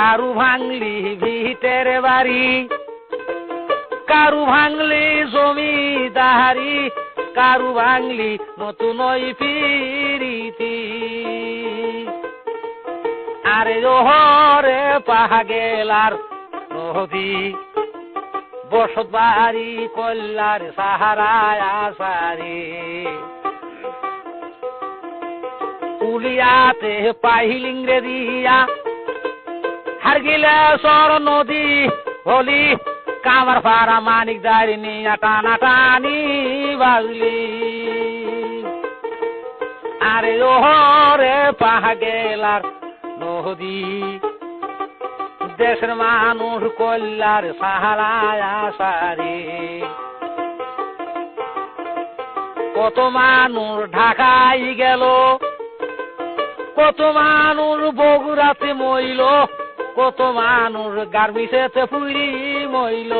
কারু ভাঙলি ভিটের বাড়ি, কারু ভাঙলি জমিদারি, কারু ভাঙলি নতুন পিরিতি আরে ওহরে পাহা গেলার নদী বসত বাড়ি কল্যার সাহারায় আসারে। উলিয়াতে পাহিলিংরে দিয়া হারগিলেশ্বর নদী, হলি, কামার ফারা মানিক টানা বাজলি আরে ওহরে পাহা গেলার নদী, দেশের মানুষ কল্যার সাহারায় কত মানুষ ঢাকাই গেল, কত মানুষ বগুড়াতে মইল কত মানুষ গার্মিসেতে ফুরি মইল।